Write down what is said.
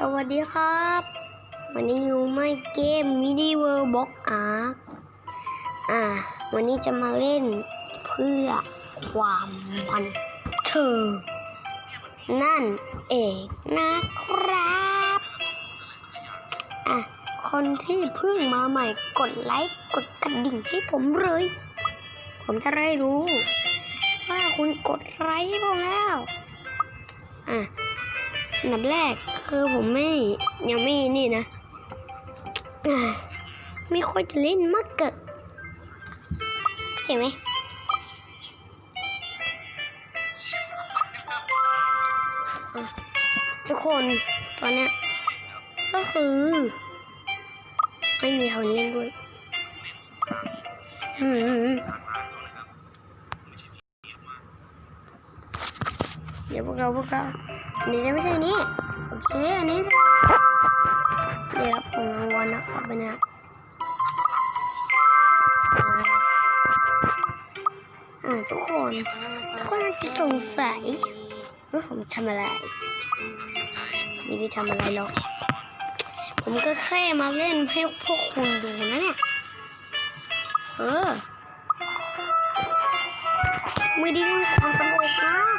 สวัสดีครับ วันนี้อยู่ไม่เกมมินิเวิร์บ็อกอาร์อ่า วันนี้จะมาเล่นเพื่อความบันเทิงนั่นเองนะครับ อะ คนที่เพิ่งมาใหม่กดไลค์กดกระดิ่งให้ผมเลย ผมจะได้รู้ ว่าคุณกดไลค์ผมแล้ว อะอันดับแรก คือผมไม่ยังไม่นี่นะ ไม่ค่อยจะเล่นมากเกิดเข้าใจไหมทุกคนตอนนี้ก็คือ ไม่มีคนเล่นด้วยอืมเดี๋ยวพวกเราพวกเราอันนี้ไม่ใช่นี่ โอเค อันนี้ได้รับของรางวัลนะครับไปนะอ่าทุกคน ทุกคนอาจจะสงสัยว่าผมทำอะไรไม่ได้ทำอะไรหรอก ผมก็แค่มาเล่นให้พวกคุณดูนะเนี่ย เออ ไม่ได้เล่นความตลกนะ